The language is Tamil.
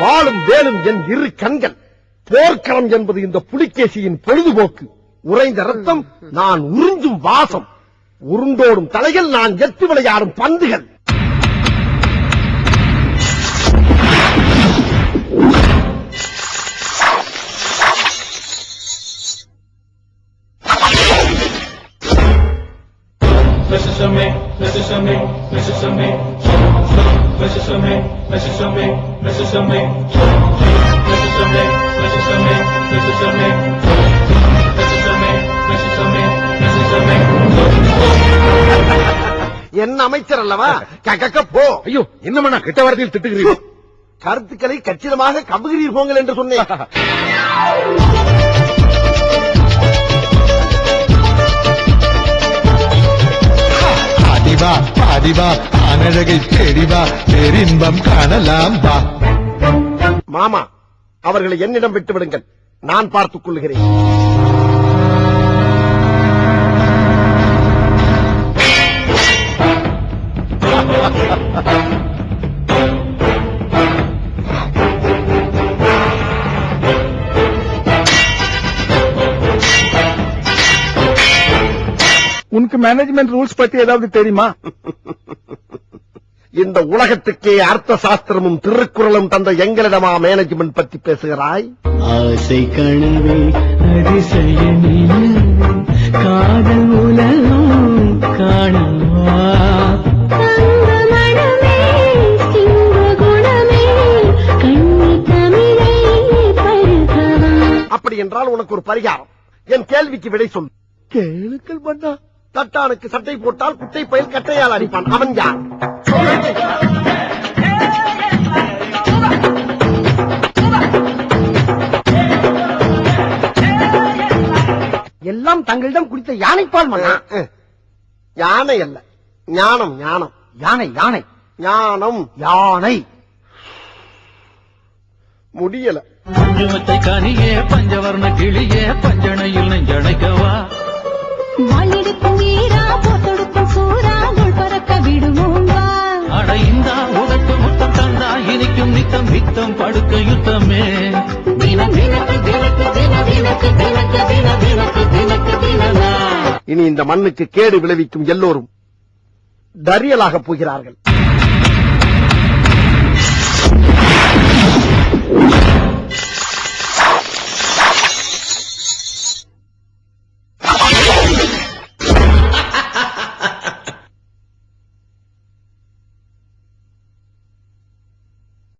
வாழும் வேலும் என் இரு கண்கள். போர்க்களம் என்பது இந்த புலிகேசியின் பொழுதுபோக்கு. உறைந்த ரத்தம் நான் உறிஞ்சும் வாசம். உருண்டோடும் தலைகள் நான் எத்து விளையாடும் பந்துகள். Message to me, message to me, message to me, message to me, message to me, message to me, message to me, message to me, message to me, message to me, message to me, message to me. என் அமைச்சர் அல்லவா கக்க போ ஐயோ என்னமண்ணா கெட்ட வார்த்தையில் திட்டுகிறீர்கள் கருத்துக்களை கச்சிதமாக கவுகிறீர் போங்கள் என்று சொன்னேன் பாடிவா அனழகை தேடிவா பேரின்பம் காணலாம் வா. மாமா அவர்களை என்னிடம் விட்டு விடுங்கள் நான் பார்த்துக் கொள்கிறேன். உனக்கு மேனேஜ்மெண்ட் ரூல்ஸ் பத்தி ஏதாவது தெரியுமா? இந்த உலகத்துக்கே அர்த்த சாஸ்திரமும் திருக்குறளும் தந்த எங்களிடமா மேனேஜ்மெண்ட் பத்தி பேசுகிறாய்? ஆசை கனவே காதல் உலகம் காணவா? அப்படி என்றால் உனக்கு ஒரு பரிகாரம். என் கேள்விக்கு விடை சொல். கேளுக்கள் மன்னா. தட்டானுக்கு சட்டை போட்டால் குட்டை பயில் கட்டையால் அடிப்பான். அவன் யார்? எல்லாம் தங்களிடம் குடித்த யானைப்பால் மன்னா? அஹ், யானை அல்ல. ஞானம் ஞானம். யானை யானை. ஞானம். யானை. முடியல. பஞ்சவர்ண கிளியே பஞ்சனையில் நித்தம் நித்தம் படுக்க யுத்தமே. இனி இந்த மண்ணுக்கு கேடு விளைவிக்கும் எல்லோரும் தரியலாகப் போகிறார்கள்.